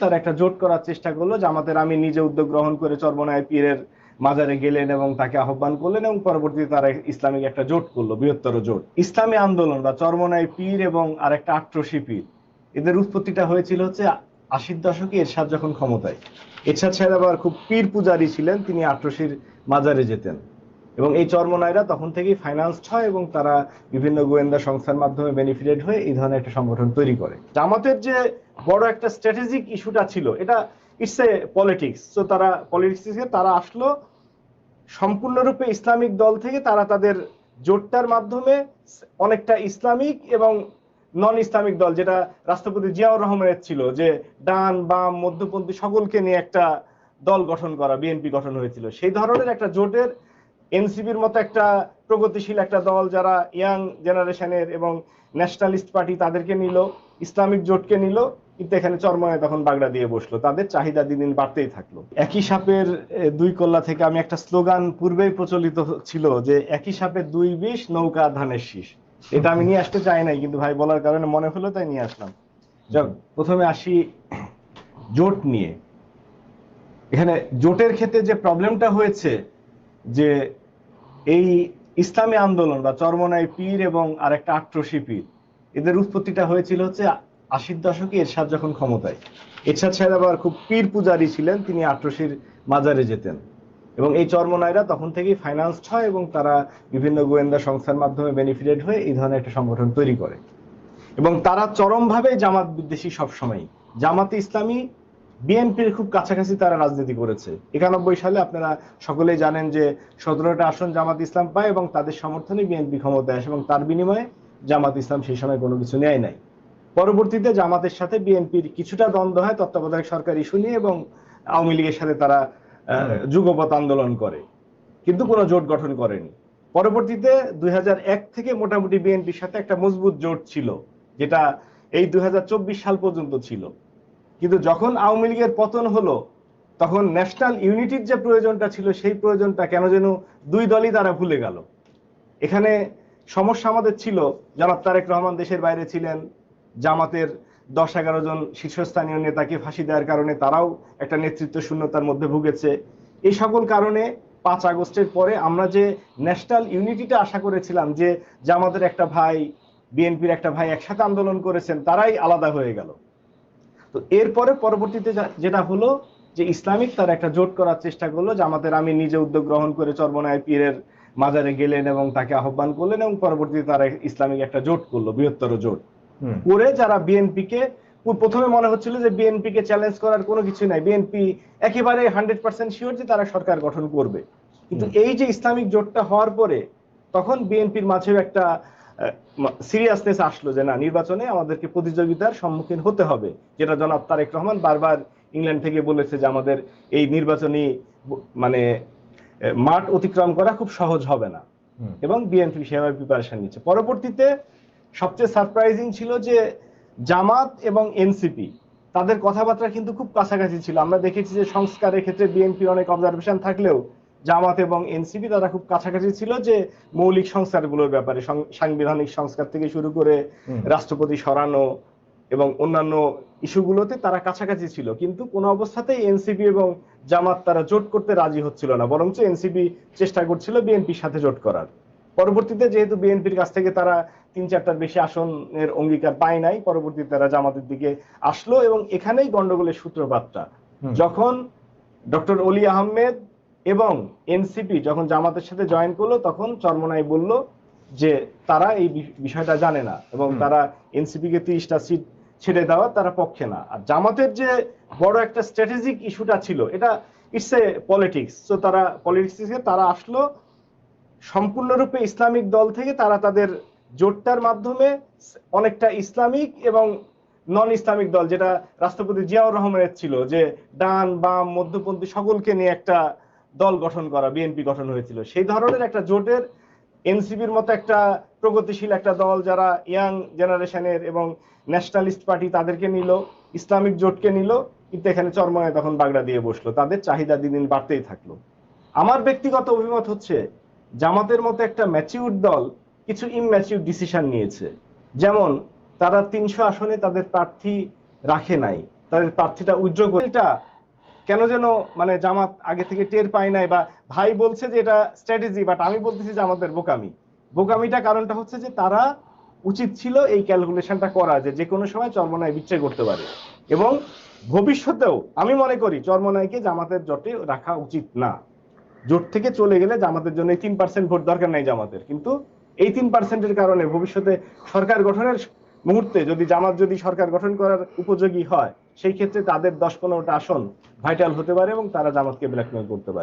তার একটা জোট করার চেষ্টা করল জামাতের আমি নিজে উদ্যোগ গ্রহণ করে চর্মনায় পীরের মাজারে গেলেন এবং তাকে আহ্বান করলেন এবং পরবর্তীতে তারা ইসলামিক একটা জোট করল, বৃহত্তর জোট। ইসলামী আন্দোলন বা চর্মনায় পীর এবং আরেকটা আট্রসি পীর, এদের উৎপত্তিটা হয়েছিল হচ্ছে আশির দশকে এরশাদ যখন ক্ষমতায়। এরশাদ সাহেব আবার খুব পীর পূজারী ছিলেন, তিনি আট্রসির মাজারে যেতেন। এবং এই চর্মনায়রা তখন থেকেই ফাইন্যান্সড হয় এবং তারা বিভিন্ন গোয়েন্দা সংস্থার মাধ্যমে বেনিফিটেড হয়ে এই ধরনের একটা সংগঠন তৈরি করে। জামাতের যে বড় একটা স্ট্র্যাটেজিক ইস্যুটা ছিল, এটা ইটস এ পলিটিক্স তো তারা পলিটিক্স তারা আসলো, সম্পূর্ণরূপে ইসলামিক দল থেকে তারা তাদের জোটটার মাধ্যমে অনেকটা ইসলামিক এবং নন ইসলামিক দল, যেটা রাষ্ট্রপতি জিয়াউর রহমানের ছিল, যে ডান, বাম, মধ্যপন্থী সকলকে নিয়ে একটা দল গঠন করা, বিএনপি গঠন হয়েছিল। সেই ধরনের একটা জোটের এনসিপির মতো একটা প্রগতিশীল একটা দল যারা ইয়াং জেনারেশনের এবং ন্যাশনালিস্ট পার্টি তাদেরকে নিল, ইসলামিক জোটকে নিল, কিন্তু এখানে চরমনায় তখন বাগড়া দিয়ে বসল। তাদের চাহিদা দিন দিন বাড়তেই থাকল। একই সাপের দুই কল্লা থেকে আমি একটা স্লোগান পূর্বেই প্রচলিত ছিল যে একই সাপের দুই বিষ, নৌকা ধানের শীষ। এটা আমি নিয়ে আসতে চাই নাই, কিন্তু ভাই বলার কারণে মনে হলো তাই নিয়ে আসলাম। যাক, প্রথমে আসি জোট নিয়ে। এখানে জোটের ক্ষেত্রে যে প্রবলেমটা হয়েছে যে এই ইসলামী আন্দোলন বা চরমনায় পীর এবং আরেকটা আট্রসি পীর, এদের উৎপত্তিটা হয়েছিল হচ্ছে আশির দশকে এরশাদ যখন ক্ষমতায়। এরশাদ সাহেব আবার খুব পীর পূজারী ছিলেন, তিনি আট্রসির মাজারে যেতেন। এবং এই চর্মনায়রা তখন থেকেই ফাইন্যান্সড হয় এবং তারা বিভিন্ন গোয়েন্দা সংস্থার মাধ্যমে বেনিফিটেড হয়ে এই ধরনের একটা সংগঠন তৈরি করে। এবং তারা চরমভাবে জামাত বিদ্বেষী সবসময় জামাতে ইসলামী বিএনপির খুব কাছাকাছি তারা রাজনীতি করেছে। একানব্বই সালে আপনারা সকলেই জানেন যে সতেরোটা আসন জামাত ইসলাম পায় এবং তাদের সমর্থনে বিএনপি ক্ষমতায় আসে এবং তার বিনিময়ে জামাত ইসলাম সেই সময় কোনো কিছু নেয় নাই। পরবর্তীতে জামাতের সাথে বিএনপির কিছুটা দ্বন্দ্ব হয় তত্ত্বাবধায়ক সরকার ইস্যু নিয়ে এবং আওয়ামী লীগের সাথে তারা যুগপথ আন্দোলন করে। কিন্তু কোনো জোট গঠন করেনি। পরবর্তীতে দুই হাজার এক থেকে মোটামুটি বিএনপির সাথে একটা মজবুত জোট ছিল, যেটা এই দুই হাজার চব্বিশ সাল পর্যন্ত ছিল। কিন্তু যখন আওয়ামী লীগের পতন হলো, তখন ন্যাশনাল ইউনিটির যে প্রয়োজনটা ছিল, সেই প্রয়োজনটা কেন যেন দুই দলই তারা ভুলে গেল। এখানে সমস্যা আমাদের ছিল, জনাব তারেক রহমান দেশের বাইরে ছিলেন, জামাতের দশ এগারো জন শীর্ষস্থানীয় নেতাকে ফাঁসি দেওয়ার কারণে তারাও একটা নেতৃত্ব শূন্যতার মধ্যে ভুগেছে। এই সকল কারণে পাঁচ আগস্টের পরে আমরা যে ন্যাশনাল ইউনিটিটা আশা করেছিলাম যে জামাতের একটা ভাই, বিএনপির একটা ভাই একসাথে আন্দোলন করেছেন, তারাই আলাদা হয়ে গেল। তো এরপরে পরবর্তীতে যেটা হলো যে ইসলামিক তার একটা জোট করার চেষ্টা করল জামাতের আমি নিজে উদ্যোগ গ্রহণ করে চর্মনায় পীরের মাজারে গেলেন এবং তাকে আহ্বান করলেন এবং পরবর্তীতে তারা ইসলামিক একটা জোট করল বৃহত্তর জোট। করে যারা বিএনপিকে প্রথমে মনে হচ্ছিল যে বিএনপি কে চ্যালেঞ্জ করার কোনো কিছু নাই। বিএনপি একেবারে হান্ড্রেড পার্সেন্ট শিওর যে তারা সরকার গঠন করবে। কিন্তু এই যে ইসলামিক জোটটা হওয়ার পরে তখন বিএনপির মাঝেও একটা সিরিয়াসনেস আসলো যে না নির্বাচনে আমাদেরকে প্রতিযোগিতার সম্মুখীন হতে হবে। যেটা জনাব তারেক রহমান বারবার ইংল্যান্ড থেকে বলেছে যে আমাদের এই নির্বাচনী মানে মাঠ অতিক্রম করা খুব সহজ হবে না। এবং বিএনপি সেভাবে প্রিপারেশন নিচ্ছে। পরবর্তীতে সবচেয়ে সারপ্রাইজিং ছিল যে জামাত এবং এনসিপি তাদের কথাবার্তা কিন্তু খুব কাছাকাছি ছিল। আমরা দেখেছি যে সংস্কারের ক্ষেত্রে বিএনপির অনেক অবজারভেশন থাকলেও জামাত এবং এনসিপি তারা খুব কাছাকাছি ছিল যে মৌলিক সংস্কারগুলোর ব্যাপারে সাংবিধানিক সংস্কার থেকে শুরু করে রাষ্ট্রপতি সরানো এবং অন্যান্য ইস্যুগুলোতে তারা কাছাকাছি ছিল। কিন্তু কোনো অবস্থাতেই এনসিপি এবং জামাত তারা জোট করতে রাজি হচ্ছিল না বরঞ্চ এনসিপি চেষ্টা করছিল বিএনপির সাথে জোট করার। পরবর্তীতে যেহেতু বিএনপির কাছ থেকে তারা তিন চারটার বেশি আসনের অঙ্গীকার পায় নাই পরবর্তীতে তারা জামাতের দিকে আসলো এবং এখানেই গন্ডগোলের সূত্রপাতটা। যখন ডক্টর অলি আহমেদ এবং এনসিপি যখন জামাতের সাথে জয়েন করল তখন চরমনাই বলল যে তারা এই বিষয়টা জানে না এবং তারা এনসিপি কে তিরিশটা সিট ছেড়ে দেওয়ার তারা পক্ষে না। আর জামাতের যে বড় একটা স্ট্র্যাটেজিক ইস্যুটা ছিল এটা ইটস এ পলিটিক্স তো তারা পলিটিক্স তারা আসলো সম্পূর্ণরূপে ইসলামিক দল থেকে তারা তাদের জোটটার মাধ্যমে অনেকটা ইসলামিক এবং নন ইসলামিক দল যেটা রাষ্ট্রপতি জিয়াউর রহমানের ছিল যে ডান বাম মধ্যপন্থী সকলকে নিয়ে একটা দল গঠন করা, বিএনপি গঠন হয়েছিল। সেই ধরনের একটা জোটের এনসিপির মতো একটা প্রগতিশীল একটা দল যারা ইয়াং জেনারেশনের এবং ন্যাশনালিস্ট পার্টি তাদেরকে নিল, ইসলামিক জোটকে নিল, কিন্তু এখানে চরমনায় তখন বাগড়া দিয়ে বসল। তাদের চাহিদা দিন দিন বাড়তেই থাকল। আমার ব্যক্তিগত অভিমত হচ্ছে, জামাতের মতো একটা ম্যাচিউর দল কিছু ইমম্যাচিউর ডিসিশন নিয়েছে। যেমন, তারা তিনশো আসনে তাদের প্রার্থী রাখে নাই। তাদের প্রার্থীটা উজ্জ্বল। কেন যেন মানে জামাত আগে থেকে টের পায় নাই বা ভাই বলছে যে এটা স্ট্র্যাটেজি বাট আমি বলতেছি যে আমাদের বোকামি। বোকামিটা কারণটা হচ্ছে যে তারা উচিত ছিল এই ক্যালকুলেশনটা করা যে যে কোনো সময় চর্মনায় বিচ্ছেদ করতে পারে। এবং ভবিষ্যতেও আমি মনে করি চর্মনায়কে জামাতের জোটে রাখা উচিত না। জোট থেকে চলে গেলে জামাতের জন্য এই তিন পার্সেন্ট ভোট দরকার নাই জামাতের। কিন্তু এই তিন পার্সেন্টের কারণে ভবিষ্যতে সরকার গঠনের মুহূর্তে যদি জামাত যদি সরকার গঠন করার উপযোগী হয়, সেই ক্ষেত্রে তাদের দশ পনেরোটা আসন ভাইটাল হতে পারে এবং তারা জামাতকে ব্ল্যাকমেল করতে পারে।